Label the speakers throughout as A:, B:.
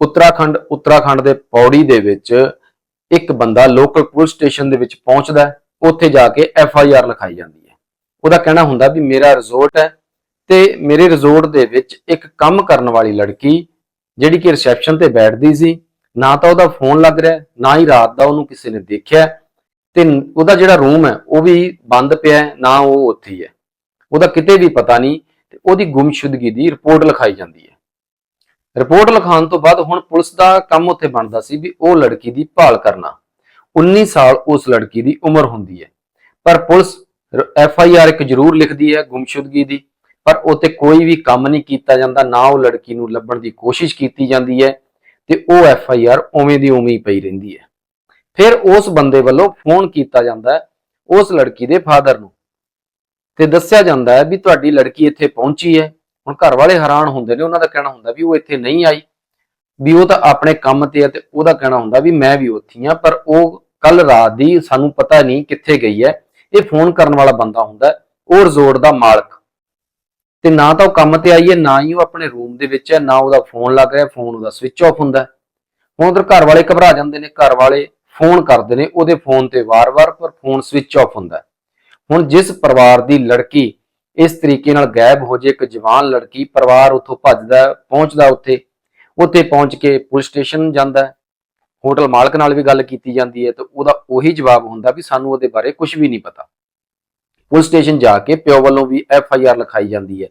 A: ਉੱਤਰਾਖੰਡ ਉੱਤਰਾਖੰਡ ਦੇ ਪੌੜੀ ਦੇ ਵਿੱਚ ਇੱਕ ਬੰਦਾ ਲੋਕਲ ਪੁਲਿਸ ਸਟੇਸ਼ਨ ਦੇ ਵਿੱਚ ਪਹੁੰਚਦਾ ਹੈ ਉੱਥੇ ਜਾ ਕੇ ਐਫ ਆਈ ਆਰ ਲਿਖਾਈ ਜਾਂਦੀ ਹੈ। ਉਹਦਾ ਕਹਿਣਾ ਹੁੰਦਾ ਵੀ ਮੇਰਾ ਰਿਜ਼ੋਰਟ ਹੈ ਤੇ ਮੇਰੇ ਰਿਜ਼ੋਰਟ ਦੇ ਵਿੱਚ ਇੱਕ ਕੰਮ ਕਰਨ ਵਾਲੀ ਲੜਕੀ ਜਿਹੜੀ ਕਿ ਰਿਸੈਪਸ਼ਨ ਤੇ ਬੈਠਦੀ ਸੀ ਨਾ ਤਾਂ ਉਹਦਾ ਫੋਨ ਲੱਗ ਰਿਹਾ ਨਾ ਹੀ ਰਾਤ ਦਾ ਉਹਨੂੰ ਕਿਸੇ ਨੇ ਦੇਖਿਆ ਹੈ, ਤੇ ਉਹਦਾ ਜਿਹੜਾ ਰੂਮ ਹੈ ਉਹ ਵੀ ਬੰਦ ਪਿਆ ਨਾ ਉਹ ਉੱਥੇ ਹੀ ਹੈ। ਉਹਦਾ ਕਿਤੇ ਵੀ ਪਤਾ ਨਹੀਂ ਤੇ ਉਹਦੀ ਗੁੰਮਸ਼ੁਦਗੀ ਦੀ ਰਿਪੋਰਟ ਲਿਖਾਈ ਜਾਂਦੀ ਹੈ। ਰਿਪੋਰਟ ਲਿਖਾਉਣ ਤੋਂ ਬਾਅਦ ਹੁਣ ਪੁਲਿਸ ਦਾ ਕੰਮ ਉੱਥੇ ਬਣਦਾ ਸੀ ਵੀ ਉਹ ਲੜਕੀ ਦੀ ਭਾਲ ਕਰਨਾ। 19 ਸਾਲ ਉਸ ਲੜਕੀ ਦੀ ਉਮਰ ਹੁੰਦੀ ਹੈ। ਪਰ ਪੁਲਿਸ ਐਫ ਆਈ ਆਰ ਇੱਕ ਜ਼ਰੂਰ ਲਿਖਦੀ ਹੈ ਗੁੰਮਸ਼ੁਦਗੀ ਦੀ, ਪਰ ਉੱਤੇ ਕੋਈ ਵੀ ਕੰਮ ਨਹੀਂ ਕੀਤਾ ਜਾਂਦਾ, ਨਾ ਉਹ ਲੜਕੀ ਨੂੰ ਲੱਭਣ ਦੀ ਕੋਸ਼ਿਸ਼ ਕੀਤੀ ਜਾਂਦੀ ਹੈ ਤੇ ਉਹ ਐਫ ਆਈ ਆਰ ਉਵੇਂ ਦੀ ਉਵੇਂ ਹੀ ਪਈ ਰਹਿੰਦੀ ਹੈ। ਫਿਰ ਉਸ ਬੰਦੇ ਵੱਲੋਂ ਫੋਨ ਕੀਤਾ ਜਾਂਦਾ ਹੈ ਉਸ ਲੜਕੀ ਦੇ ਫਾਦਰ ਨੂੰ ਤੇ ਦੱਸਿਆ ਜਾਂਦਾ ਹੈ ਵੀ ਤੁਹਾਡੀ ਲੜਕੀ ਇੱਥੇ ਪਹੁੰਚੀ ਹੈ। ਹੁਣ ਘਰ ਵਾਲੇ ਹੈਰਾਨ ਹੁੰਦੇ ਨੇ, ਉਹਨਾਂ ਦਾ ਕਹਿਣਾ ਹੁੰਦਾ ਵੀ ਉਹ ਇੱਥੇ ਨਹੀਂ ਆਈ, ਵੀ ਉਹ ਤਾਂ ਆਪਣੇ ਕੰਮ ਤੇ ਹੈ ਤੇ ਉਹਦਾ ਕਹਿਣਾ ਹੁੰਦਾ ਵੀ ਮੈਂ ਵੀ ਉੱਥੇ ਹੀ ਆ, ਪਰ ਉਹ ਕੱਲ ਰਾਤ ਦੀ ਸਾਨੂੰ ਪਤਾ ਨਹੀਂ ਕਿੱਥੇ ਗਈ ਹੈ। ਇਹ ਫੋਨ ਕਰਨ ਵਾਲਾ ਬੰਦਾ ਹੁੰਦਾ, ਉਹ ਰਿਜ਼ੋਰਟ ਦਾ ਮਾਲਕ। ਤੇ ਨਾ ਤਾਂ ਉਹ ਕੰਮ ਤੇ ਆਈ ਹੈ, ਨਾ ਹੀ ਉਹ ਆਪਣੇ ਰੂਮ ਦੇ ਵਿੱਚ ਹੈ, ਨਾ ਉਹਦਾ ਫੋਨ ਲੱਗ ਰਿਹਾ, ਫੋਨ ਉਹਦਾ ਸਵਿਚ ਆਫ ਹੁੰਦਾ। ਹੁਣ ਉਧਰ ਘਰ ਵਾਲੇ ਘਬਰਾ ਜਾਂਦੇ ਨੇ, ਘਰ ਵਾਲੇ ਫੋਨ ਕਰਦੇ ਨੇ, ਉਹਦੇ ਫੋਨ ਤੇ ਵਾਰ-ਵਾਰ, ਪਰ ਫੋਨ ਸਵਿਚ ਆਫ ਹੁੰਦਾ। ਹੁਣ ਜਿਸ ਪਰਿਵਾਰ ਦੀ ਲੜਕੀ ਇਸ ਤਰੀਕੇ ਨਾਲ ਗਾਇਬ ਹੋ ਜੇ ਇੱਕ ਜਵਾਨ ਲੜਕੀ ਪਰਿਵਾਰ ਉੱਥੋਂ ਭੱਜਦਾ, ਪਹੁੰਚਦਾ ਉੱਥੇ ਉੱਥੇ ਪਹੁੰਚ ਕੇ ਪੁਲਿਸ ਸਟੇਸ਼ਨ ਜਾਂਦਾ ਹੋਟਲ ਮਾਲਕ ਨਾਲ ਵੀ ਗੱਲ ਕੀਤੀ ਜਾਂਦੀ ਹੈ ਤੇ ਉਹਦਾ ਉਹੀ ਜਵਾਬ ਹੁੰਦਾ ਵੀ ਸਾਨੂੰ ਉਹਦੇ ਬਾਰੇ ਕੁਝ ਵੀ ਨਹੀਂ ਪਤਾ। ਪੁਲਿਸ ਸਟੇਸ਼ਨ ਜਾ ਕੇ ਪਿਓ ਵੱਲੋਂ ਵੀ ਐਫ ਆਈ ਆਰ ਲਿਖਾਈ ਜਾਂਦੀ ਹੈ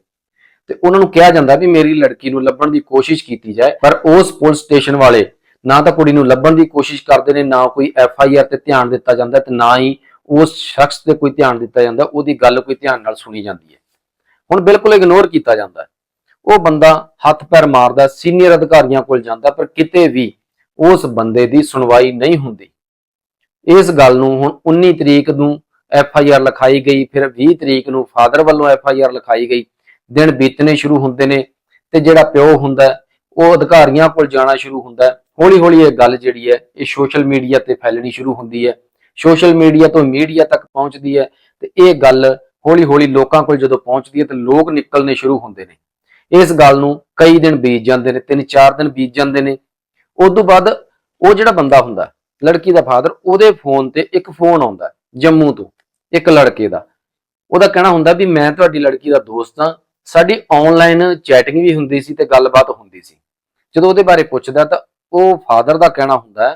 A: ਤੇ ਉਹਨਾਂ ਨੂੰ ਕਿਹਾ ਜਾਂਦਾ ਵੀ ਮੇਰੀ ਲੜਕੀ ਨੂੰ ਲੱਭਣ ਦੀ ਕੋਸ਼ਿਸ਼ ਕੀਤੀ ਜਾਏ, ਪਰ ਉਸ ਪੁਲਿਸ ਸਟੇਸ਼ਨ ਵਾਲੇ ਨਾ ਤਾਂ ਕੁੜੀ ਨੂੰ ਲੱਭਣ ਦੀ ਕੋਸ਼ਿਸ਼ ਕਰਦੇ ਨੇ, ਨਾ ਕੋਈ ਐਫ ਆਈ ਆਰ ਤੇ ਧਿਆਨ ਦਿੱਤਾ ਜਾਂਦਾ ਤੇ ਨਾ ਹੀ ਉਸ ਸ਼ਖਸ ਤੇ ਕੋਈ ਧਿਆਨ ਦਿੱਤਾ ਜਾਂਦਾ, ਉਹਦੀ ਗੱਲ ਕੋਈ ਧਿਆਨ ਨਾਲ ਸੁਣੀ ਜਾਂਦੀ ਹੈ। ਹੁਣ ਬਿਲਕੁਲ ਇਗਨੋਰ ਕੀਤਾ ਜਾਂਦਾ ਹੈ। ਉਹ ਬੰਦਾ ਹੱਥ ਪੈਰ ਮਾਰਦਾ ਸੀਨੀਅਰ ਅਧਿਕਾਰੀਆਂ ਕੋਲ ਜਾਂਦਾ, ਪਰ ਕਿਤੇ ਵੀ ਉਸ ਬੰਦੇ ਦੀ ਸੁਣਵਾਈ ਨਹੀਂ ਹੁੰਦੀ। ਇਸ ਗੱਲ ਨੂੰ ਹੁਣ 19 ਤਰੀਕ ਨੂੰ ਐਫ ਆਈ ਆਰ ਲਿਖਾਈ ਗਈ, ਫਿਰ 20 ਤਰੀਕ ਨੂੰ ਫਾਦਰ ਵੱਲੋਂ ਐਫ ਆਈ ਆਰ ਲਿਖਾਈ ਗਈ। ਦਿਨ ਬੀਤਣੇ ਸ਼ੁਰੂ ਹੁੰਦੇ ਨੇ ਤੇ ਜਿਹੜਾ ਪਿਓ ਹੁੰਦਾ ਉਹ ਅਧਿਕਾਰੀਆਂ ਕੋਲ ਜਾਣਾ ਸ਼ੁਰੂ ਹੁੰਦਾ ਹੌਲੀ ਹੌਲੀ ਇਹ ਗੱਲ ਜਿਹੜੀ ਹੈ, ਇਹ ਸੋਸ਼ਲ ਮੀਡੀਆ ਤੇ ਫੈਲਣੀ ਸ਼ੁਰੂ ਹੁੰਦੀ ਹੈ। ਸੋਸ਼ਲ ਮੀਡੀਆ ਤੋਂ ਮੀਡੀਆ ਤੱਕ ਪਹੁੰਚਦੀ ਹੈ ਤੇ ਇਹ ਗੱਲ ਹੌਲੀ ਹੌਲੀ ਲੋਕਾਂ ਕੋਲ ਜਦੋਂ ਪਹੁੰਚਦੀ ਹੈ ਤੇ ਲੋਕ ਨਿਕਲਣੇ ਸ਼ੁਰੂ ਹੁੰਦੇ ਨੇ। ਇਸ ਗੱਲ ਨੂੰ ਕਈ ਦਿਨ ਬੀਤ ਜਾਂਦੇ ਨੇ, ਤਿੰਨ ਚਾਰ ਦਿਨ ਬੀਤ ਜਾਂਦੇ ਨੇ। ਉਸ ਤੋਂ ਬਾਅਦ ਉਹ ਜਿਹੜਾ ਬੰਦਾ ਹੁੰਦਾ, ਲੜਕੀ ਦਾ ਫਾਦਰ, ਉਹਦੇ ਫੋਨ ਤੇ ਇੱਕ ਫੋਨ ਆਉਂਦਾ ਜੰਮੂ ਤੋਂ, ਇੱਕ ਲੜਕੇ ਦਾ। ਉਹਦਾ ਕਹਿਣਾ ਹੁੰਦਾ ਵੀ ਮੈਂ ਤੁਹਾਡੀ ਲੜਕੀ ਦਾ ਦੋਸਤ ਹਾਂ। ਸਾਡੀ ਆਨਲਾਈਨ ਚੈਟਿੰਗ ਵੀ ਹੁੰਦੀ ਸੀ ਤੇ ਗੱਲਬਾਤ ਹੁੰਦੀ ਸੀ। ਜਦੋਂ ਉਹਦੇ ਬਾਰੇ ਪੁੱਛਦਾ ਤਾਂ ਉਹ ਫਾਦਰ ਦਾ ਕਹਿਣਾ ਹੁੰਦਾ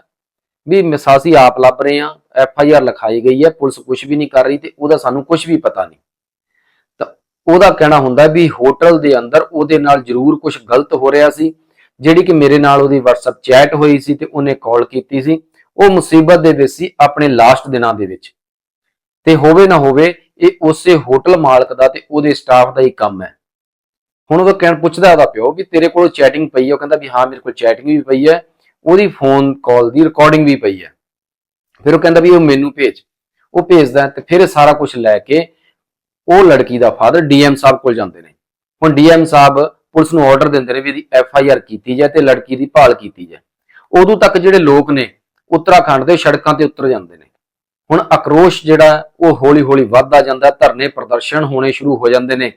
A: ਵੀ ਮਿਸਾਸੀ ਆਪ ਲੱਭ ਰਹੇ ਆ ਐਫ ਆਈ ਆਰ ਲਿਖਾਈ ਗਈ ਹੈ, ਪੁਲਿਸ ਕੁਝ ਵੀ ਨਹੀਂ ਕਰ ਰਹੀ ਤੇ ਉਹਦਾ ਸਾਨੂੰ ਕੁਝ ਵੀ ਪਤਾ ਨਹੀਂ। ਤਾਂ ਉਹਦਾ ਕਹਿਣਾ ਹੁੰਦਾ ਵੀ ਹੋਟਲ ਦੇ ਅੰਦਰ ਉਹਦੇ ਨਾਲ ਜ਼ਰੂਰ ਕੁਝ ਗਲਤ ਹੋ ਰਿਹਾ ਸੀ, ਜਿਹੜੀ ਕਿ ਮੇਰੇ ਨਾਲ ਉਹਦੀ WhatsApp ਚੈਟ ਹੋਈ ਸੀ ਤੇ ਉਹਨੇ ਕਾਲ ਕੀਤੀ ਸੀ, ਉਹ ਮੁਸੀਬਤ ਦੇ ਵਿੱਚ ਸੀ ਆਪਣੇ ਲਾਸਟ ਦਿਨਾਂ ਦੇ ਵਿੱਚ। ਤੇ ਹੋਵੇ ਨਾ ਹੋਵੇ, ਇਹ ਉਸੇ ਹੋਟਲ ਮਾਲਕ ਦਾ ਤੇ ਉਹਦੇ ਸਟਾਫ ਦਾ ਹੀ ਕੰਮ ਹੈ। ਹੁਣ ਉਹ ਕਹਿਣ ਪੁੱਛਦਾ ਉਹਦਾ ਪਿਓ ਵੀ ਤੇਰੇ ਕੋਲ ਚੈਟਿੰਗ ਪਈ ਹੈ, ਉਹ ਕਹਿੰਦਾ ਵੀ ਹਾਂ, ਮੇਰੇ ਕੋਲ ਚੈਟਿੰਗ ਵੀ ਪਈ ਹੈ, ਉਹਦੀ ਫੋਨ ਕਾਲ ਦੀ ਰਿਕਾਰਡਿੰਗ ਵੀ ਪਈ ਹੈ। ਫਿਰ ਉਹ ਕਹਿੰਦਾ ਵੀ ਉਹ ਮੈਨੂੰ ਭੇਜ। ਉਹ ਭੇਜਦਾ ਤੇ ਫਿਰ ਸਾਰਾ ਕੁਝ ਲੈ ਕੇ ਉਹ ਲੜਕੀ ਦਾ ਫਾਦਰ ਡੀਐਮ ਸਾਹਿਬ ਕੋਲ ਜਾਂਦੇ ਨੇ। ਹੁਣ ਡੀਐਮ ਸਾਹਿਬ ਪੁਲਿਸ ਨੂੰ ਆਰਡਰ ਦਿੰਦੇ ਨੇ ਵੀ ਇਹਦੀ ਐਫ ਆਈ ਆਰ ਕੀਤੀ ਜਾਏ ਤੇ ਲੜਕੀ ਦੀ ਭਾਲ ਕੀਤੀ ਜਾਏ। ਉਦੋਂ ਤੱਕ ਜਿਹੜੇ ਲੋਕ ਨੇ ਉੱਤਰਾਖੰਡ ਦੇ ਸੜਕਾਂ ਤੇ ਉਤਰ ਜਾਂਦੇ ਨੇ। ਹੁਣ ਆਕਰੋਸ਼ ਜਿਹੜਾ ਉਹ ਹੌਲੀ-ਹੌਲੀ ਵੱਧਦਾ ਜਾਂਦਾ, ਧਰਨੇ ਪ੍ਰਦਰਸ਼ਨ ਹੋਣੇ ਸ਼ੁਰੂ ਹੋ ਜਾਂਦੇ ਨੇ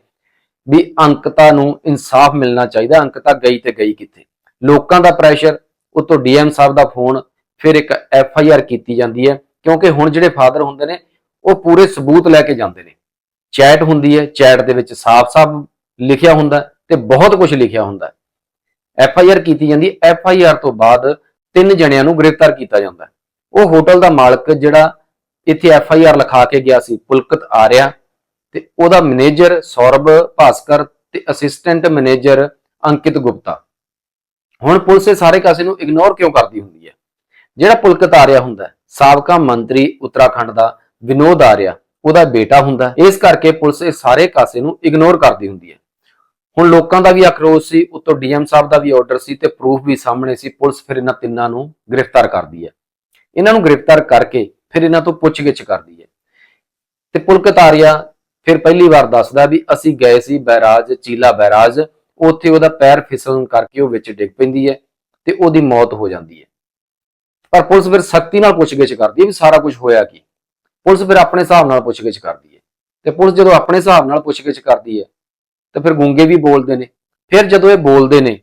A: ਵੀ ਅੰਕਤਾ ਨੂੰ ਇਨਸਾਫ ਮਿਲਣਾ ਚਾਹੀਦਾ, ਅੰਕਤਾ ਗਈ ਤੇ ਗਈ ਕਿੱਥੇ। ਲੋਕਾਂ ਦਾ ਪ੍ਰੈਸ਼ਰ ਉਤੋਂ ਡੀਐਮ ਸਾਹਿਬ ਦਾ ਫੋਨ ਫਿਰ ਇੱਕ ਐਫ ਆਈ ਆਰ ਕੀਤੀ ਜਾਂਦੀ ਹੈ, ਕਿਉਂਕਿ ਹੁਣ ਜਿਹੜੇ ਫਾਦਰ ਹੁੰਦੇ ਨੇ, ਉਹ ਪੂਰੇ ਸਬੂਤ ਲੈ ਕੇ ਜਾਂਦੇ ਨੇ। ਚੈਟ ਹੁੰਦੀ ਹੈ, ਚੈਟ ਦੇ ਵਿੱਚ ਸਾਫ਼-ਸਾਫ਼ ਲਿਖਿਆ ਹੁੰਦਾ ਤੇ ਬਹੁਤ ਕੁਝ ਲਿਖਿਆ ਹੁੰਦਾ ਐਫ ਆਈ ਆਰ ਕੀਤੀ ਜਾਂਦੀ ਐਫ ਆਈ ਆਰ ਤੋਂ ਬਾਅਦ ਤਿੰਨ ਜਣਿਆਂ ਨੂੰ ਗ੍ਰਿਫਤਾਰ ਕੀਤਾ ਜਾਂਦਾ ਉਹ ਹੋਟਲ ਦਾ ਮਾਲਕ ਜਿਹੜਾ ਇੱਥੇ ਐਫ ਆਈ ਆਰ ਲਿਖਾ ਕੇ ਗਿਆ ਸੀ, ਪੁਲਕਤ ਆਰਿਆ ਤੇ ਉਹਦਾ ਮੈਨੇਜਰ ਸੌਰਭ ਭਾਸਕਰ ਤੇ ਅਸਿਸਟੈਂਟ ਮੈਨੇਜਰ ਅੰਕਿਤ ਗੁਪਤਾ। ਹੁਣ ਪੁਲਿਸ ਇਹ ਸਾਰੇ ਕਾਸੇ ਨੂੰ ਇਗਨੋਰ ਕਿਉਂ ਕਰਦੀ ਹੁੰਦੀ ਹੈ? ਜਿਹੜਾ ਪੁਲਕਤ ਆਰਿਆ ਹੁੰਦਾ ਸਾਬਕਾ ਮੰਤਰੀ ਉੱਤਰਾਖੰਡ ਦਾ ਵਿਨੋਦ ਆਰਿਆ ਉਹਦਾ ਬੇਟਾ ਹੁੰਦਾ ਇਸ ਕਰਕੇ ਪੁਲਿਸ ਇਹ ਸਾਰੇ ਕਾਸੇ ਨੂੰ ਇਗਨੋਰ ਕਰਦੀ ਹੁੰਦੀ ਹੈ। ਹੁਣ ਲੋਕਾਂ ਦਾ ਵੀ ਆਕਰੋਸ਼ ਸੀ, ਉੱਤੋਂ ਡੀਐਮ ਸਾਹਿਬ ਦਾ ਵੀ ਆਰਡਰ ਸੀ ਤੇ ਪ੍ਰੂਫ ਵੀ ਸਾਹਮਣੇ ਸੀ, ਪੁਲਿਸ ਫਿਰ ਇਹਨਾਂ ਤਿੰਨਾਂ ਨੂੰ ਗ੍ਰਿਫਤਾਰ ਕਰਦੀ ਹੈ। ਇਹਨਾਂ ਨੂੰ ਗ੍ਰਿਫਤਾਰ ਕਰਕੇ ਫਿਰ ਇਹਨਾਂ ਤੋਂ ਪੁੱਛਗਿੱਛ ਕਰਦੀ ਹੈ। ਤੇ ਪੁਲਕਤ ਆਰਿਆ ਫਿਰ ਪਹਿਲੀ ਵਾਰ ਦੱਸਦਾ ਵੀ ਅਸੀਂ ਗਏ ਸੀ ਬੈਰਾਜ, ਚੀਲਾ ਬੈਰਾਜ, ਉੱਥੇ ਉਹਦਾ ਪੈਰ ਫਿਸਲਣ ਕਰਕੇ ਉਹ ਵਿੱਚ ਡਿੱਗ ਪੈਂਦੀ ਹੈ ਤੇ ਉਹਦੀ ਮੌਤ ਹੋ ਜਾਂਦੀ ਹੈ। ਪਰ ਪੁਲਿਸ ਫਿਰ ਸਖਤੀ ਨਾਲ ਪੁੱਛਗਿੱਛ ਕਰਦੀ ਹੈ ਵੀ ਸਾਰਾ ਕੁਝ ਹੋਇਆ ਕੀ। ਪੁਲਿਸ ਫਿਰ ਆਪਣੇ ਹਿਸਾਬ ਨਾਲ ਪੁੱਛਗਿੱਛ ਕਰਦੀ ਹੈ। ਤੇ ਪੁਲਿਸ ਜਦੋਂ ਆਪਣੇ ਹਿਸਾਬ ਨਾਲ ਪੁੱਛਗਿੱਛ ਕਰਦੀ ਹੈ, ਤਾਂ ਫਿਰ ਗੂੰਗੇ ਵੀ ਬੋਲਦੇ ਨੇ। ਫਿਰ ਜਦੋਂ ਇਹ ਬੋਲਦੇ ਨੇ,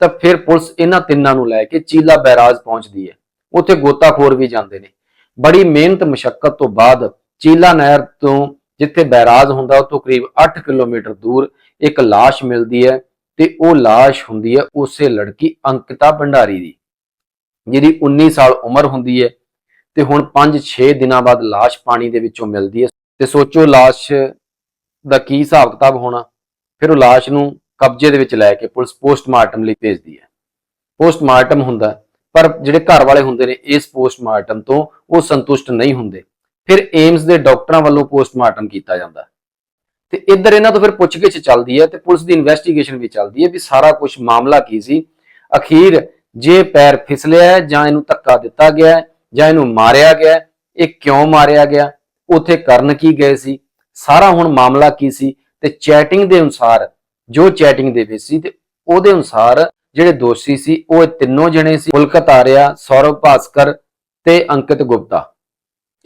A: ਤਾਂ ਫਿਰ ਪੁਲਿਸ ਇਹਨਾਂ ਤਿੰਨਾਂ ਨੂੰ ਲੈ ਕੇ ਚੀਲਾ ਬੈਰਾਜ ਪਹੁੰਚਦੀ ਹੈ। ਉੱਥੇ ਗੋਤਾਖੋਰ ਵੀ ਜਾਂਦੇ ਨੇ। ਬੜੀ ਮਿਹਨਤ ਮੁਸ਼ਕਲ ਤੋਂ ਬਾਅਦ ਚੀਲਾ ਨਹਿਰ ਤੋਂ ਜਿੱਥੇ ਬੈਰਾਜ ਹੁੰਦਾ ਉਹ ਤੋਂ ਕਰੀਬ 8 ਕਿਲੋਮੀਟਰ ਦੂਰ ਇੱਕ ਲਾਸ਼ ਮਿਲਦੀ ਹੈ ਤੇ ਉਹ ਲਾਸ਼ ਹੁੰਦੀ ਹੈ ਉਸੇ ਲੜਕੀ ਅੰਕਿਤਾ ਭੰਡਾਰੀ ਦੀ। ਜਿਹਦੀ 19 ਸਾਲ ਉਮਰ ਹੁੰਦੀ ਹੈ ਤੇ ਹੁਣ 5-6 ਦਿਨਾਂ ਬਾਅਦ ਲਾਸ਼ ਪਾਣੀ ਦੇ ਵਿੱਚੋਂ ਮਿਲਦੀ ਹੈ ਤੇ ਸੋਚੋ ਲਾਸ਼ ਦਾ ਕੀ ਹਿਸਾਬ ਕਿਤਾਬ ਹੋਣਾ, ਫਿਰ ਉਹ ਲਾਸ਼ ਨੂੰ ਕਬਜ਼ੇ ਦੇ ਵਿੱਚ ਲੈ ਕੇ ਪੁਲਿਸ ਪੋਸਟਮਾਰਟਮ ਲਈ ਭੇਜਦੀ ਹੈ ਪੋਸਟਮਾਰਟਮ ਹੁੰਦਾ, ਪਰ ਜਿਹੜੇ ਘਰ ਵਾਲੇ ਹੁੰਦੇ ਨੇ, ਇਸ ਪੋਸਟਮਾਰਟਮ ਤੋਂ ਉਹ ਸੰਤੁਸ਼ਟ ਨਹੀਂ ਹੁੰਦੇ। ਫਿਰ ਏਮਸ ਦੇ ਡਾਕਟਰਾਂ ਵੱਲੋਂ ਪੋਸਟਮਾਰਟਮ ਕੀਤਾ ਜਾਂਦਾ। ਤੇ ਇੱਧਰ ਇਹਨਾਂ ਤੋਂ ਫਿਰ ਪੁੱਛਗਿੱਛ ਚੱਲਦੀ ਹੈ ਤੇ ਪੁਲਿਸ ਦੀ ਇਨਵੈਸਟੀਗੇਸ਼ਨ ਵੀ ਚੱਲਦੀ ਹੈ ਵੀ ਸਾਰਾ ਕੁਝ ਮਾਮਲਾ ਕੀ ਸੀ? ਅਖੀਰ ਜੇ ਪੈਰ ਫਿਸਲਿਆ ਜਾਂ ਇਹਨੂੰ ਧੱਕਾ ਦਿੱਤਾ ਗਿਆ ਜਾਂ ਇਹਨੂੰ ਮਾਰਿਆ ਗਿਆ ਇਹ ਕਿਉਂ ਮਾਰਿਆ ਗਿਆ? ਉੱਥੇ ਕਰਨ ਕੀ ਗਏ ਸੀ? ਸਾਰਾ ਹੁਣ ਮਾਮਲਾ ਕੀ ਸੀ? ਤੇ ਚੈਟਿੰਗ ਦੇ ਅਨੁਸਾਰ, ਜੋ ਚੈਟਿੰਗ ਦੇ ਵਿੱਚ ਸੀ, ਤੇ ਉਹਦੇ ਅਨੁਸਾਰ ਜਿਹੜੇ ਦੋਸ਼ੀ ਸੀ, ਉਹ ਇਹ ਤਿੰਨੋਂ ਜਣੇ ਸੀ, ਪੁਲਕਤ ਆਰਿਆ, ਸੌਰਵ ਭਾਸਕਰ ਤੇ ਅੰਕਿਤ ਗੁਪਤਾ।